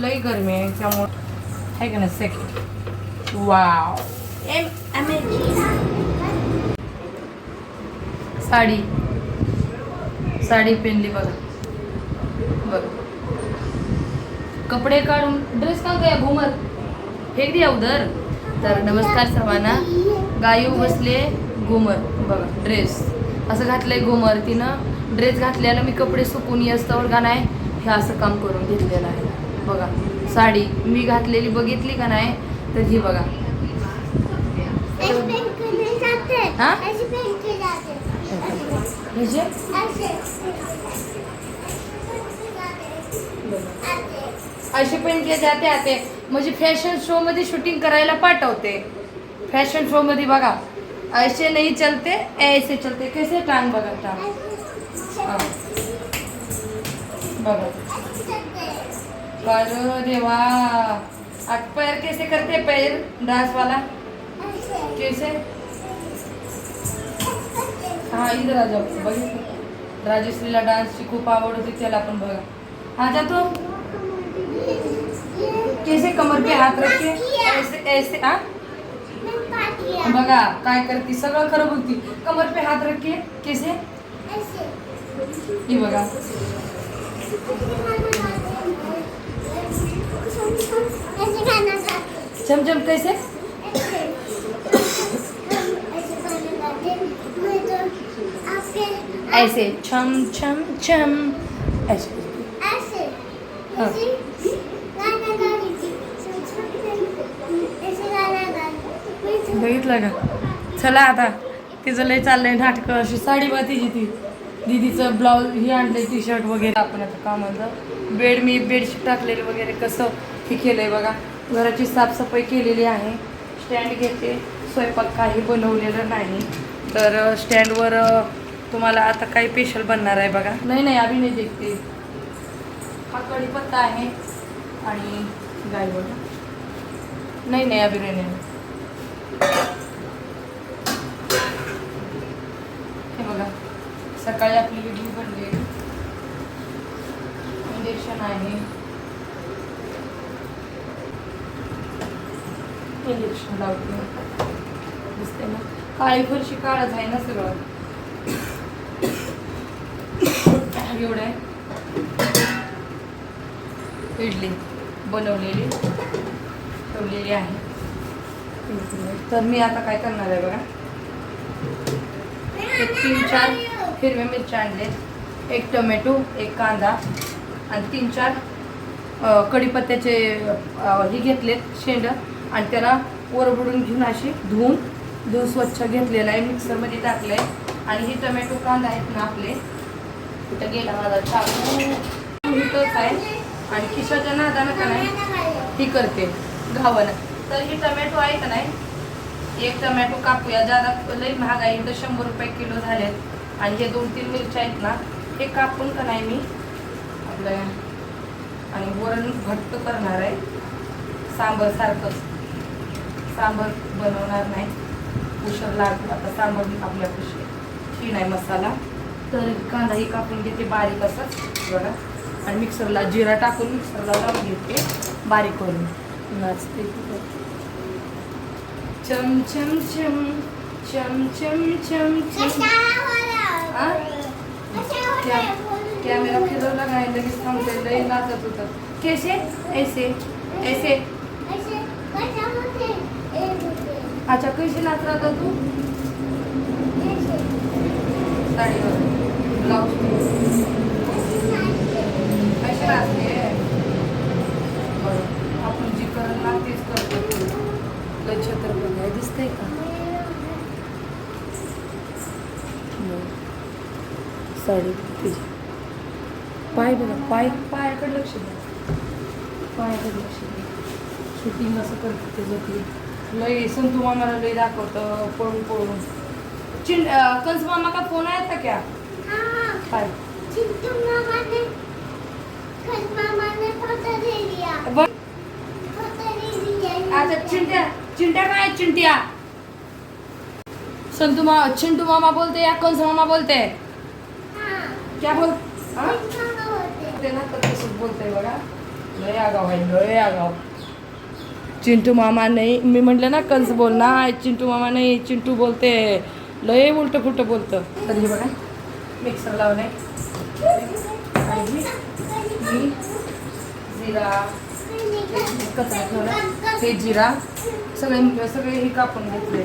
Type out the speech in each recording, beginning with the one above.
लई गरमी आहे त्यामुळं आहे का नाही second wow M sari. Sari पेनली बघा. बघ. कपडे काढून ड्रेस का काय घुमर? फेक दिया उधर. तर नमस्कार सर्वांना. गायू बसले घुमर. बघा ड्रेस असं घातलंय घुमर तिनं. ड्रेस घातलेला मी कपडे सुकून येस्तवर का नाही. हे असं काम करून घेतलेलं आहे. बघा. साडी मी घातलेली बघितली का नाही? तर ही बघा? ऐसे पेन के जाते. आते असे पण के जाते आते. म्हणजे फॅशन शो मध्ये शूटिंग करायला पाठवते. फॅशन शो मध्ये बघा. ऐसे नाही चलते ऐसे चलते. कैसे टांग बघा टांग. हा. पर देवा. आज पैर कैसे करते पैर? डांस वाला. कैसे? हा इधर आ जाओ. बघितलं राजश्रीला डान्सची खूप आवड होती त्याला पण बघा. हा जातो कैसे कमर पे हात रखते ऐसे ऐसे हा? बघा काय करते? सगळं खरं बोलती. कमर पे हात रखते कैसे? ही बघा. ऐसे गाना गाते चमचम कैसे? ऐसे छम छम छम ऐसे। ऐसे हाँ. बघितलं का? चला आता. तिचं लय चाललंय नाटकं अशी साडी बा तिची ती. दीदीचं ब्लाऊज हे आणलंय टी शर्ट वगैरे. आपण आता कामाचं बेड मी बेडशीट टाकलेलं वगैरे कसं हे केलं आहे बघा. घराची साफसफाई केलेली आहे. स्टँड घेते. स्वयंपाक काही बनवलेलं नाही. तर स्टँडवर तुम्हाला आता काही स्पेशल बनणार आहे बघा. नाही नाही आम्ही नाही देखते हा कढीपत्ता आहे. आणि गाय बघा. नाही नाही अभिनय नाही नाही हे बघा सकाळी आपली इडली बनली इंजेक्शन आहे. इंजेक्शन लावते. दिसते ना. काळी फरशी काळच आहे ना सगळं. एवढं आहे. इडली बनवलेली. ठेवलेली आहे. तर मी आता काय करणार आहे बघा. एक तीन चार हिरव्या मिरच्या आणले एक टोमॅटो एक कांदा आणि तीन चार कढीपत्त्याचे हे घेतलेत शेंड आणि त्याला वरबडून घेऊन अशी धुवून धुवून स्वच्छ घेतलेला आहे मिक्सरमध्ये टाकलं आहे आणि हे टोमॅटो कांदा आहेत ना आपले कुठं गेला माझा चाकू. हिटच आहे. आणि खिशाच्या नादानं का नाही ही करते घावणं तर हे टोमॅटो आहे का नाही एक टोमॅटो कापूया. ज्यादा लई महाग आहे इथं शंभर रुपये किलो झालेत. आणि हे दोन तीन मिरच्या आहेत ना हे कापून का नाही मी आपलं आणि वरण घट्ट करणार आहे. सांबर सारखंच सांबर बनवणार नाही. उशर लागतो. आता सांबर आपल्या कशी ही आहे मसाला. तर कांदाही कापून घेते बारीक असंच बघा आणि मिक्सरला जिरा टाकून मिक्सरला लावून घेते बारीक करून. नाचते चम चम चम. चम चम चम चम हाँ? क्या क्या मेरा फिरवला नाही लगेच थांबते लई नाचत होतं केसे? ऐसे। ऐसे। अच्छा कैसे नाच राहता तू? साडीवर ब्लाऊज कशी नाचते बरं आपण जी करत ना तेच करतो लय छत्रपती आहे दिसतंय का बरं. साडी तिची पाय बघा पाय पायाकडे लक्ष द्या. पायाकडे लक्ष द्या. शूटिंग असं करते ती लय संतू मामाला लय दाखवतं पळून पळून. चिं कंस मामा का फोन आया था क्या काय आता चिंट्या चिंट्या काय आहे, चिंट्या? संतू मा चिंटू मामा बोलते या कंस मामा बोलते? क्या बोल हा? ते ना तर तसंच बोलते बघा लय आगाव आहे लय आगाव चिंटू मामा नाही मी म्हटलं ना कंस बोल ना चिंटू मामा नाही चिंटू बोलते लय उलट फुलट बोलतं. तर हे बघा. मिक्सर लावणे आणि मी जिरा कचरा ठेवला. हे जिरा सगळे सगळे हे कापून घेतले.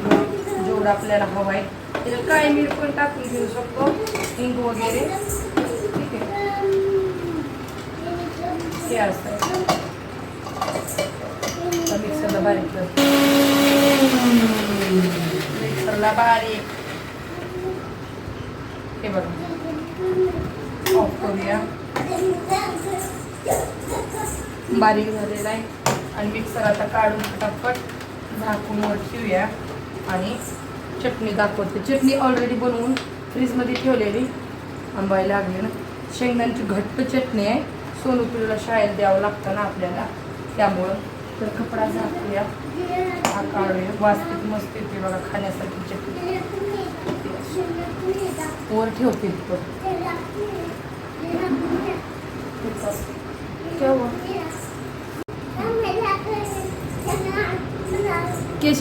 जेवढं आपल्याला हवं आहे त्याला काय मीठ पण टाकून घेऊ शकतो. हिंग वगैरे ठीक आहे हे असतं. मिक्सरला बारीक कर. मिक्सरला बारीक. हे बघा. ऑफ करूया. बारीक झालेला आहे. आणि मिक्सर आता काढून फटाफट झाकून वर ठेवूया. आणि चटणी दाखवते. चटणी ऑलरेडी बनवून फ्रीजमध्ये ठेवलेली. आंबायला लागली ना. शेंगदाण्याची घट्ट चटणी आहे. सोनू पिढीला शाळेत द्यावं लागतं ना आपल्याला. त्यामुळं तर कपडा झाकूया. हा काढूया. वाजते मस्त येते बघा खाण्यासाठी चटणी. वर ठेवते तिथं केव्हा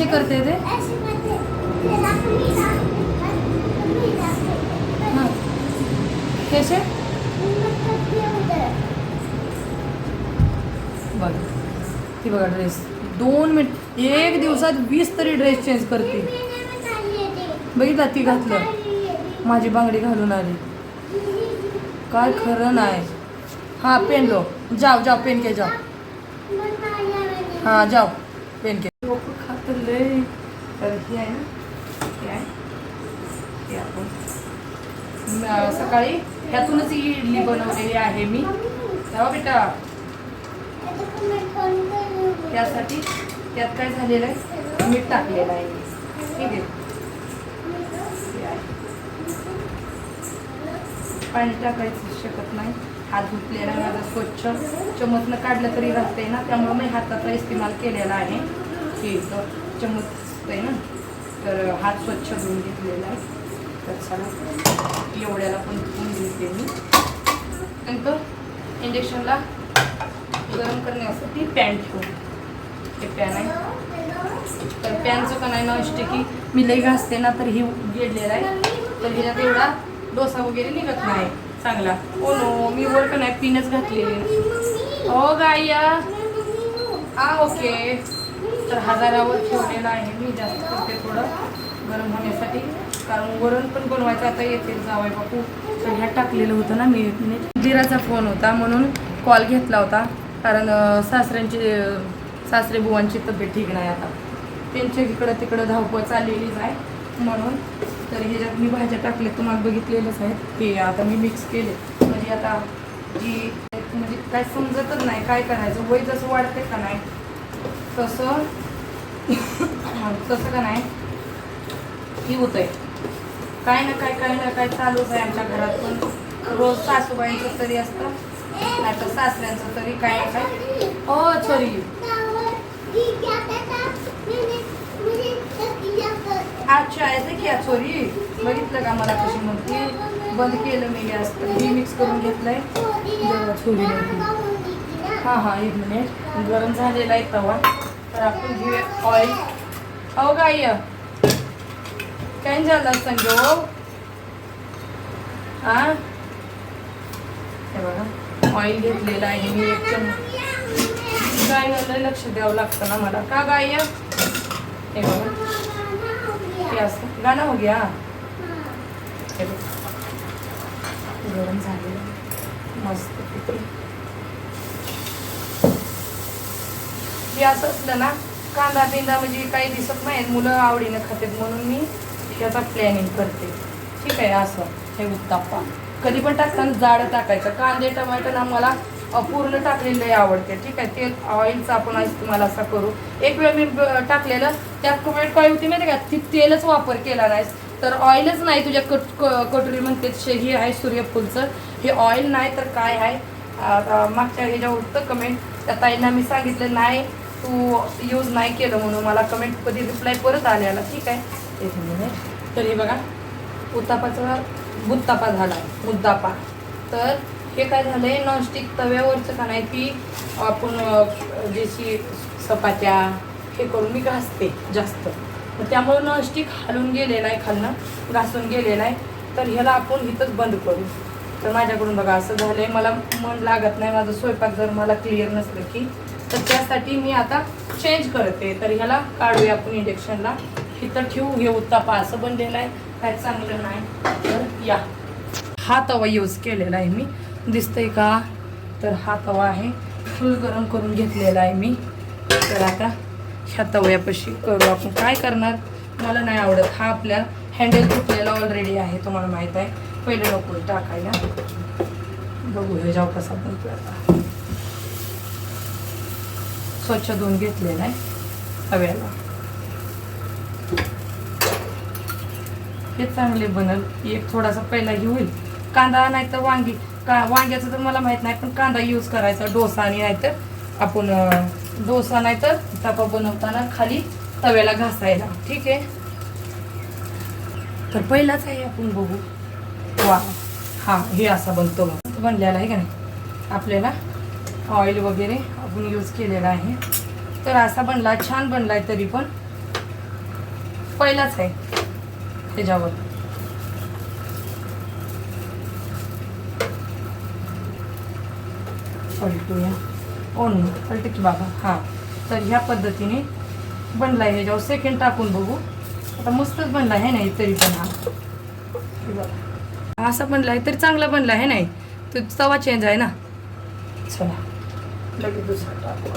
करते ते हाँ. कैसे बघ. ती बघा ड्रेस दोन मिनिट एक दिवसात वीस तरी ड्रेस चेंज करते. बघितला ती घातलं? माझी बांगडी घालून आली. काय खरं नाही. हां पेन लो. जाओ जाओ पेन के जाओ हां जाओ पेन के लोक खातं लय. तर हे आहे ना. हे आहे. हे आपण. सकाळी ह्यातूनच इडली बनवलेली आहे मी. तेव्हा बेटा. त्यासाठी त्यात काय झालेलं आहे? मीठ टाकलेलं आहे. ठीक आहे पाणी टाकायचं शकत नाही. हात धुतलेला आहे माझा स्वच्छ. चमचनं काढलं तरी राहते ना त्यामुळे मी हाताचा इस्तेमाल केलेला आहे. की चमच आहे ना. तर हात स्वच्छ धुवून घेतलेला आहे. तर चला. एवढ्याला पण धुवून घेते मी. नंतर इंजेक्शनला गरम करण्यासाठी पॅन ठेवू. हे पॅन आहे. तर पॅनचं पण नाही नॉनस्टिकी मी लई घासते ना तर ही गेडलेलं आहे. तर हिला एवढा डोसा वगैरे निघत नाही. चांगला. ओ नो मी वर पण नाही पिनच घातलेली हो गाया. हा ओके. तर हजारावर ठेवलेला आहे मी जास्त करते थोडं गरम होण्यासाठी. कारण वरण पण बनवायचं आता येते जावाय बापू. तर ह्या टाकलेलं होतं ना मी जिराचा दिराचा फोन होता म्हणून कॉल घेतला होता. कारण सासऱ्यांची सासरे बुवांची तब्येत ठीक नाही आता. त्यांच्या इकडं तिकडं धावपळ चाललेलीच आहे. म्हणून तर ह्याच्यात मी भाज्या टाकल्या तुम्हाला बघितलेलंच आहे ते आता मी मिक्स केले. म्हणजे आता जी म्हणजे काय समजतच नाही काय करायचं. वय जसं वाढते का नाही तसं तसं का नाही ही होतंय. काय ना काय काय ना काय चालूच आहे आमच्या घरात. पण रोज सासूबाईंचं तरी असतं. नाही तर सासऱ्यांचं तरी काय काय ओ सॉरी अच्छा ऐसे की सॉरी बघितलं का मला कशी म्हणते? बंद केलं मी गॅस तर ही मिक्स करून घेतलंय. नव्हती हां हां एक मिनिट गरम झालेला आहे तवा. तर आपण घेऊया ऑइल हो गाय काय झालं संजो? हा? हे बघा. ऑइल घेतलेलं आहे. मी एक चमच गाय लक्ष द्यावं लागतं ना मला. का गाय हे बघा. हे असं. गाणं हो गया. हे बघ. गरम झालेलं. मस्त हे असं असलं ना कांदा बिंदा म्हणजे काही दिसत नाही मुलं आवडीनं खातात म्हणून मी त्याचा प्लॅनिंग करते. ठीक आहे असं. हे उत्ताप्पा. कधी पण टाकताना जाड टाकायचं. कांदे टमाटर आम्हाला पूर्ण टाकलेलं आवडते. ठीक आहे तेल ऑइलचा आपण आज तुम्हाला असा करू. एक वेळ मी ब- टाकलेलं त्यात खूप काय होती माहिती का? ती तेलच वापर केला नाहीस. तर ऑइलच नाही तुझ्या कट क- कटोरी म्हणते शे- हे आहे सूर्यफूलचं. हे ऑइल नाही तर काय आहे? मागच्या ह्याच्या होतं कमेंट त्या ताईंना मी सांगितलं नाही तू यूज नाही केलं म्हणून मला कमेंट कधी रिप्लाय परत आलेला. ठीक आहे. एक तर हे बघा उत्तापाचं बुत्तापा झाला मुद्दापा तर हे काय झालं आहे नॉनस्टिक तव्यावरचं का नाही ती आपण जशी सपात्या हे करून मी घासते जास्त. त्यामुळं नॉनस्टिक हलून गेले आहे खालनं घासून गेले आहे तर ह्याला आपण इथंच बंद करू. तर माझ्याकडून बघा असं झालं आहे मला मन लागत नाही माझं स्वयंपाक जर मला क्लिअर नसलं की तर त्यासाठी मी आता चेंज करते. तर ह्याला काढूया आपण इंडक्शनला इथं ठेवू हे उत्तापा असं बनलेलं आहे. काय चांगलं नाही. तर या. हा तवा यूज केलेला आहे मी. दिसतंय का? तर हा तवा आहे. फुल गरम करून घेतलेला आहे मी. तर आता ह्या तव्यापाशी करू. आपण काय करणार? मला नाही आवडत. हा आपल्या हँडल तुटलेला ऑलरेडी आहे तुम्हाला माहीत आहे. पहिले नको टाकायला. बघू हे जाऊ कसा बनतो आता. स्वच्छ धुवून घेतलेला आहे तव्याला. हे चांगले बनल. एक थोडासा पहिलाही होईल. कांदा नाही तर वांगी. का वांग्याचं तर मला माहीत नाही पण कांदा यूज करायचा डोसा आणि नाहीतर आपण डोसा नाही तर तपा बनवताना खाली तव्याला घासायला. ठीक आहे? तर पहिलाच आहे आपण बघू. वा. हा हे असा बनतो मग बनलेला आहे का नाही? आपल्याला ऑइल वगैरे आपण यूज केलेला आहे. तर असा बनला छान बनलाय तरी पण. पहिलाच आहे. त्याच्यावर. पलटूया ओन पलट की बाबा. हां. तर ह्या पद्धतीने बनला आहे ह्याच्यावर सेकंड टाकून बघू. आता मस्तच बनला आहे नाही? तरी पण हा. बघा. असा बनला आहे तरी चांगला बनला आहे नाही? तो तवा चेंज आहे ना? चला. लगेच दुसरा टाकू.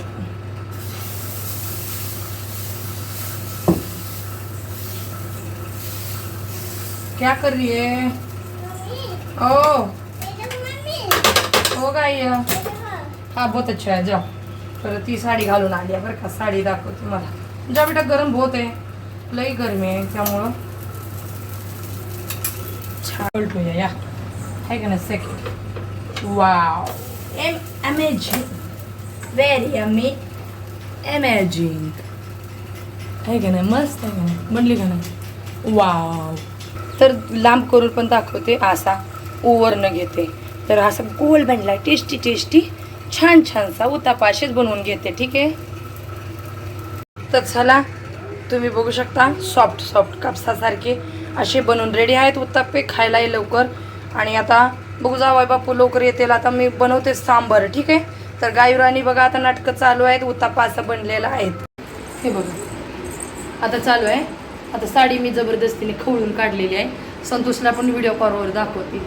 क्या कर रही है? ओ। हो गाई हा। बहुत अच्छा आहे जा तर ती साडी घालून आली आहे बरं का, साडी दाखवते मला जा बेटा, गरम बहुत आहे। लई गरमी आहे, त्यामुळं। छान पलटूया या. का ना सेकंड एम अमेझिंग व्हेरी अमे अमेझिंग आहे का नाही, मस्त आहे का नाही? का तर लांब करून पण दाखवते असा ओवरनं घेते. तर असा गोल बनला टेस्टी टेस्टी छान छानसा उतापा असेच बनवून घेते ठीक आहे? तर चला तुम्ही बघू शकता सॉफ्ट सॉफ्ट कापसासारखे असे बनवून रेडी आहेत उत्तापे खायलाही लवकर. आणि आता बघू जावाय बापू लवकर येतील. आता मी बनवते सांबर ठीक आहे? तर गायुराणी बघा आता नाटकं चालू आहेत. उत्तापा असं बनलेलं आहेत हे बघा. आता चालू आहे. आता साडी मी जबरदस्तीने खवळून काढलेली आहे. संतोषला पण व्हिडिओ कॉलवर दाखवते.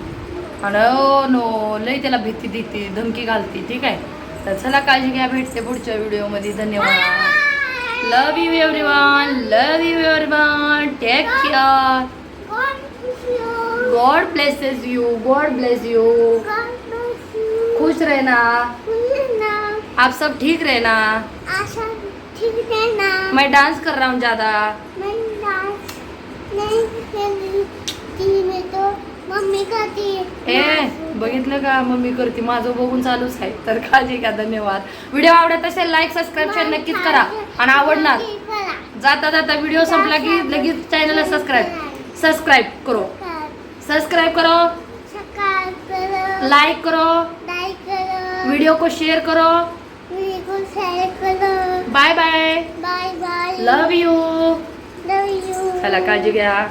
आणि ओ नो लई त्याला भीती देते धमकी घालते ठीक आहे? तर चला काळजी घ्या भेटते पुढच्या व्हिडिओमध्ये धन्यवाद. Love you everyone love you everyone take care God blesses you God bless you खुश रहना. आप सब ठीक रहना. मैं डांस कर रहा हूँ ज़्यादा मैं डांस नहीं खेली टीवी में तो मम्मी करती है ए बघितलं का? मम्मी करते. माझं बघून चालूच आहे. तर काळजी घ्या धन्यवाद. व्हिडिओ आवडत असेल लाईक सबस्क्राईब शेअर नक्कीच करा. आणि आवडणार जाता जाता व्हिडिओ संपला की लगेच चॅनलला सबस्क्राईब सबस्क्राईब करो. सब्सक्राइब करो. सकाळ करो. वीडियो को शेयर करो. को bye bye bye bye love you चला काळजी घ्या.